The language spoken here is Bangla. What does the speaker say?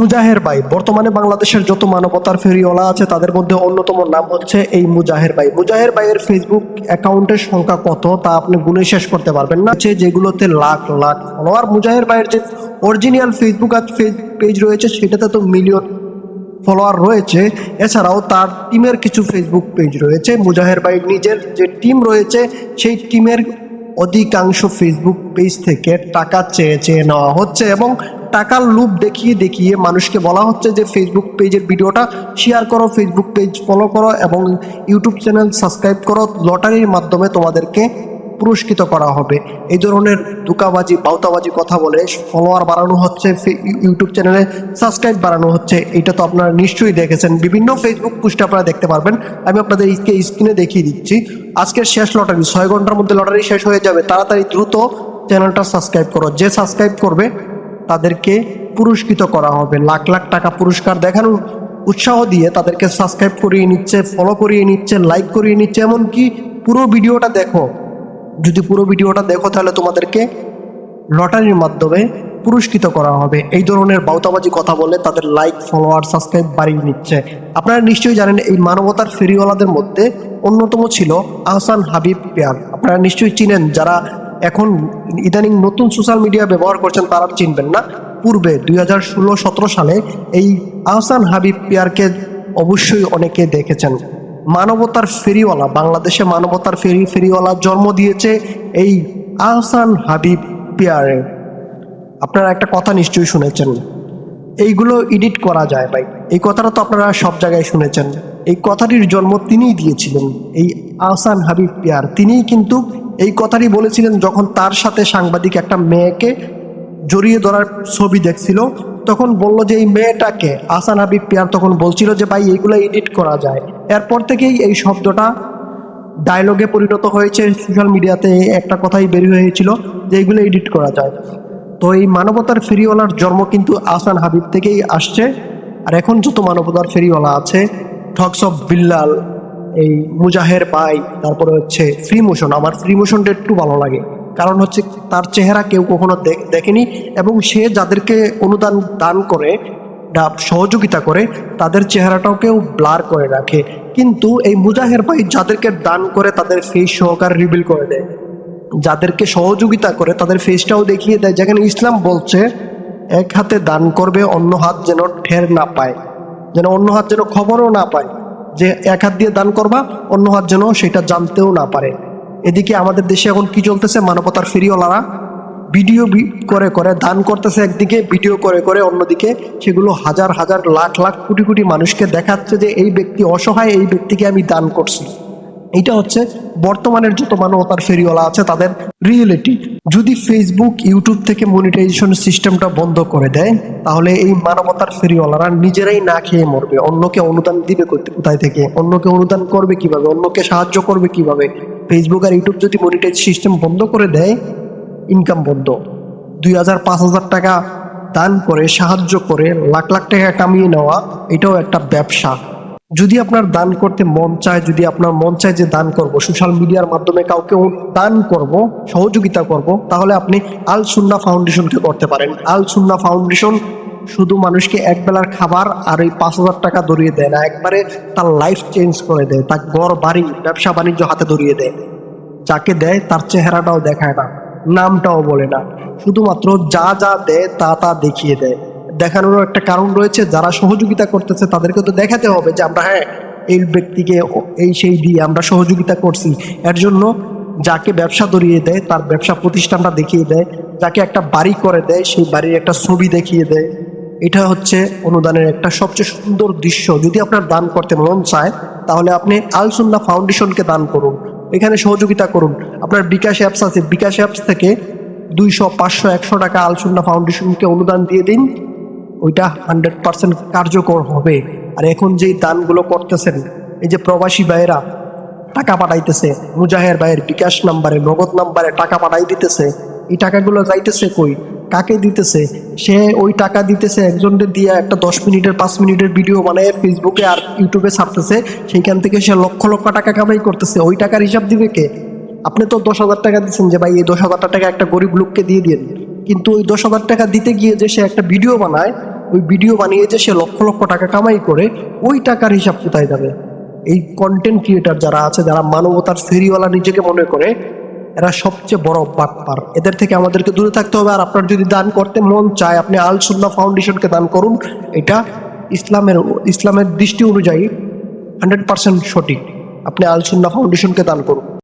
মুজাহের ভাই। বর্তমানে বাংলাদেশের যত মানবতার ফেরিওয়ালা আছে, তাদের মধ্যে অন্যতম নাম হচ্ছে এই মুজাহের ভাই। মুজাহের ভাইয়ের ফেসবুক অ্যাকাউন্টের সংখ্যা কত, তা আপনি গুনে শেষ করতে পারবেন না। যেগুলোতে লাখ লাখ ফলোয়ার মুজাহের ভাইয়ের যে অরিজিনাল ফেসবুক আর পেজ রয়েছে, সেটাতে তো মিলিয়ন ফলোয়ার রয়েছে। এছাড়াও তার টিমের কিছু ফেসবুক পেজ রয়েছে। মুজাহের ভাই নিজের যে টিম রয়েছে, সেই টিমের অধিকাংশ ফেসবুক পেজ থেকে টাকা চেয়ে চেয়ে নেওয়া হচ্ছে এবং টাকার লুপ দেখিয়ে দেখিয়ে মানুষকে বলা হচ্ছে যে ফেসবুক পেজের ভিডিওটা শেয়ার করো ফেসবুক পেজ ফলো করো এবং ইউটিউব চ্যানেল সাবস্ক্রাইব করো। লটারির মাধ্যমে তোমাদেরকে পুরস্কৃত করা হবে। এই ধরনের দুকাবাজি বাউতাবাজি কথা বলে ফলোয়ার বাড়ানো হচ্ছে ইউটিউব চ্যানেলে সাবস্ক্রাইব বাড়ানো হচ্ছে এটা তো আপনারা নিশ্চয়ই দেখেছেন। বিভিন্ন ফেসবুক পোস্টে আপনারা দেখতে পারবেন। আমি আপনাদের স্ক্রিনে দেখিয়ে দিচ্ছি। আজকের শেষ লটারি, ছয় ঘণ্টার মধ্যে লটারি শেষ হয়ে যাবে। তাড়াতাড়ি দ্রুত চ্যানেলটা সাবস্ক্রাইব করো। যে সাবস্ক্রাইব করবে তাদেরকে পুরস্কৃত করা হবে। লাখ লাখ টাকা পুরস্কার দেখানোর উৎসাহ দিয়ে তাদেরকে সাবস্ক্রাইব করিয়ে নিচ্ছে ফলো করিয়ে নিচ্ছে লাইক করিয়ে নিচ্ছে, এমনকি পুরো ভিডিওটা দেখো। যদি পুরো ভিডিওটা দেখো, তাহলে তোমাদেরকে লটারির মাধ্যমে পুরস্কৃত করা হবে। এই ধরনের বাউতাবাজি কথা বলে তাদের লাইক ফলোয়ার সাবস্ক্রাইব বাড়িয়ে নিচ্ছে। আপনারা নিশ্চয়ই জানেন, এই মানবতার ফেরিওয়ালাদের মধ্যে অন্যতম ছিল আহসান হাবিব পেয়ার। আপনারা নিশ্চয়ই চিনেন, যারা এখন ইদানিং নতুন সোশ্যাল মিডিয়া ব্যবহার করছেন তারা চিনবেন না। পূর্বে দুই হাজার ষোলো সতেরো সালে এই আহসান হাবিব পেয়ারকে অবশ্যই অনেকে দেখেছেন। মানবতার ফেরিওয়ালা, বাংলাদেশে মানবতার ফেরি ফেরিওয়ালা জন্ম দিয়েছে এই আহসান হাবিব পেয়ারে। আপনারা একটা কথা নিশ্চয়ই শুনেছেন। এইগুলো এডিট করা যায় ভাই। এই কথাটা তো আপনারা সব জায়গায় শুনেছেন। এই কথাটির জন্ম তিনিই দিয়েছিলেন, এই আহসান হাবিব পেয়ার। তিনিই কিন্তু এই কথাটি বলেছিলেন যখন তার সাথে সাংবাদিক একটা মেয়েকে জড়িয়ে ধরার ছবি দেখছিল, তখন বলল যে এই মেয়েটাকে আসান হাবিব পেয়ার তখন বলছিল যে, ভাই এইগুলো এডিট করা যায়। এরপর থেকেই এই শব্দটা ডায়লগে পরিণত হয়েছে। সোশ্যাল মিডিয়াতে একটা কথাই বের হয়েছিল যে এইগুলো এডিট করা যায়। তো এই মানবতার ফেরিওয়ালার জন্ম কিন্তু আসান হাবিব থেকেই আসছে। আর এখন যত মানবতার ফেরিওয়ালা আছে ঠকস অফ বিল্লাল এই মুজাহের পাই, তারপরে হচ্ছে ফ্রি মোশন আমার ফ্রি মোশনটা একটু ভালো লাগে। কারণ হচ্ছে তার চেহারা কেউ কখনো দেখ- দেখেনি এবং সে যাদেরকে অনুদান দান করে সহযোগিতা করে, তাদের চেহারাটাও কেউ ব্লার করে রাখে। কিন্তু এই মুজাহের ভাই যাদেরকে দান করে, তাদের ফেস সহকার রিভিল করে দেয়। যাদেরকে সহযোগিতা করে, তাদের ফেসটাও দেখিয়ে দেয়। যেখানে ইসলাম বলছে, এক হাতে দান করবে, অন্য হাত যেন ঠের না পায়। যেন অন্য হাত যেন খবরও না পায়। যে এক হাত দিয়ে দান করবা, অন্য হাত যেন সেটা জানতেও না পারে। এদিকে আমাদের দেশে এখন কি চলতেছে? মানবতার ফেরিওয়ালারা ভিডিও করে করে, দান করতেছে একদিকে, ভিডিও করে করে অন্যদিকে। সেগুলো হাজার হাজার লাখ লাখ কোটি কোটি মানুষকে দেখাচ্ছে যে এই ব্যক্তি অসহায়, এই ব্যক্তিকে আমি দান করছি। এটা হচ্ছে বর্তমানের যত মানবতার ফেরিওয়ালা আছে তাদের রিয়েলিটি যদি ফেসবুক ইউটিউব থেকে মনিটাইজেশন সিস্টেমটা বন্ধ করে দেয়, তাহলে এই মানবতার ফেরিওয়ালারা নিজেরাই না খেয়ে মরবে। অন্যকে অনুদান দিবে কোথ- কোথায় থেকে? অন্যকে অনুদান করবে কীভাবে? অন্যকে সাহায্য করবে কীভাবে? ফেসবুক আর ইউটিউব যদি মনিটাইজ সিস্টেম বন্ধ করে দেয় ইনকাম বন্ধ। দুই হাজার পাঁচ হাজার টাকা দান করে, সাহায্য করে, লাখ লাখ টাকা কামিয়ে নেওয়া, এটাও একটা ব্যবসা। যদি আপনার দান করতে মন চায়, যদি আপনার মন চায় যে দান করব সোশ্যাল মিডিয়ার মাধ্যমে কাউকে দান করব, সহযোগিতা করব, তাহলে আপনি আল সুন্না ফাউন্ডেশনকে করতে পারেন। আল সুন্না ফাউন্ডেশন শুধু মানুষকে এক বেলার খাবার আর এই পাঁচ হাজার টাকা ধরিয়ে দেয় না, একবারে তার লাইফ চেঞ্জ করে দেয়, তার ঘর, বাড়ি, ব্যবসা, বাণিজ্য হাতে ধরিয়ে দেয়। যাকে দেয় তার চেহারাটাও দেখায় না, নামটাও বলে না, শুধুমাত্র যা যা দেয় তা তা দেখিয়ে দেয়। দেখানোর একটা কারণ রয়েছে, যারা সহযোগিতা করতেছে তাদেরকে তো দেখাতে হবে যে আমরা হ্যাঁ এই ব্যক্তিকে এই সেই দিয়ে আমরা সহযোগিতা করছি। এর জন্য যাকে ব্যবসা ধরিয়ে দেয়, তার ব্যবসা প্রতিষ্ঠানটা দেখিয়ে দেয়, যাকে একটা বাড়ি করে দেয়, সেই বাড়ির একটা ছবি দেখিয়ে দেয়। এটা হচ্ছে অনুদানের একটা সবচেয়ে সুন্দর দৃশ্য। যদি আপনার দান করতে মন চায়, তাহলে আপনি আলসুন্না ফাউন্ডেশনকে দান করুন, এখানে সহযোগিতা করুন। আপনার বিকাশ অ্যাপস আছে, বিকাশ অ্যাপস থেকে দুইশো, পাঁচশো, একশো টাকা আলসুন্না ফাউন্ডেশনকে অনুদান দিয়ে দিন। ওইটা হান্ড্রেড পার্সেন্ট কার্যকর হবে। আর এখন যেই দানগুলো করতেছেন, এই যে প্রবাসী ভাইয়েরা টাকা পাঠাইতেছে, মুজাহের ভাইয়ের বিকাশ নাম্বারে, নগদ নাম্বারে টাকা পাঠাই দিতেছে, এই টাকাগুলো যাইতেছে কই? কাকে দিতেছে? সে ওই টাকা দিতেছে একজনকে দিয়ে একটা দশ মিনিটের, পাঁচ মিনিটের ভিডিও বানায় ফেসবুকে আর ইউটিউবে ছাড়তেছে, সেইখান থেকে সে লক্ষ লক্ষ টাকা কামাই করতেছে। ওই টাকার হিসাব দিবে কে? আপনি তো দশ হাজার টাকা দিচ্ছেন যে ভাই, এই দশ হাজার টাকা একটা গরিব লোককে দিয়ে দিয়ে দিন কিন্তু ওই দশ হাজার টাকা দিতে গিয়ে যে সে একটা ভিডিও বানায়, ওই ভিডিও বানিয়ে যে সে লক্ষ লক্ষ টাকা কামাই করে, ওই টাকার হিসাব কোথায় যাবে? এই কন্টেন্ট ক্রিয়েটার যারা আছে, যারা মানবতার ফেরিওয়ালা নিজেকে মনে করে, এরা সবচেয়ে বড় বাটপার। এদের থেকে আমাদেরকে দূরে থাকতে হবে। আর আপনার যদি দান করতে মন চায়, আপনি আল সুন্না ফাউন্ডেশনকে দান করুন। এটা ইসলামের ইসলামের দৃষ্টি অনুযায়ী হান্ড্রেড পার্সেন্ট সঠিক। আপনি আল সুন্না ফাউন্ডেশনকে দান করুন।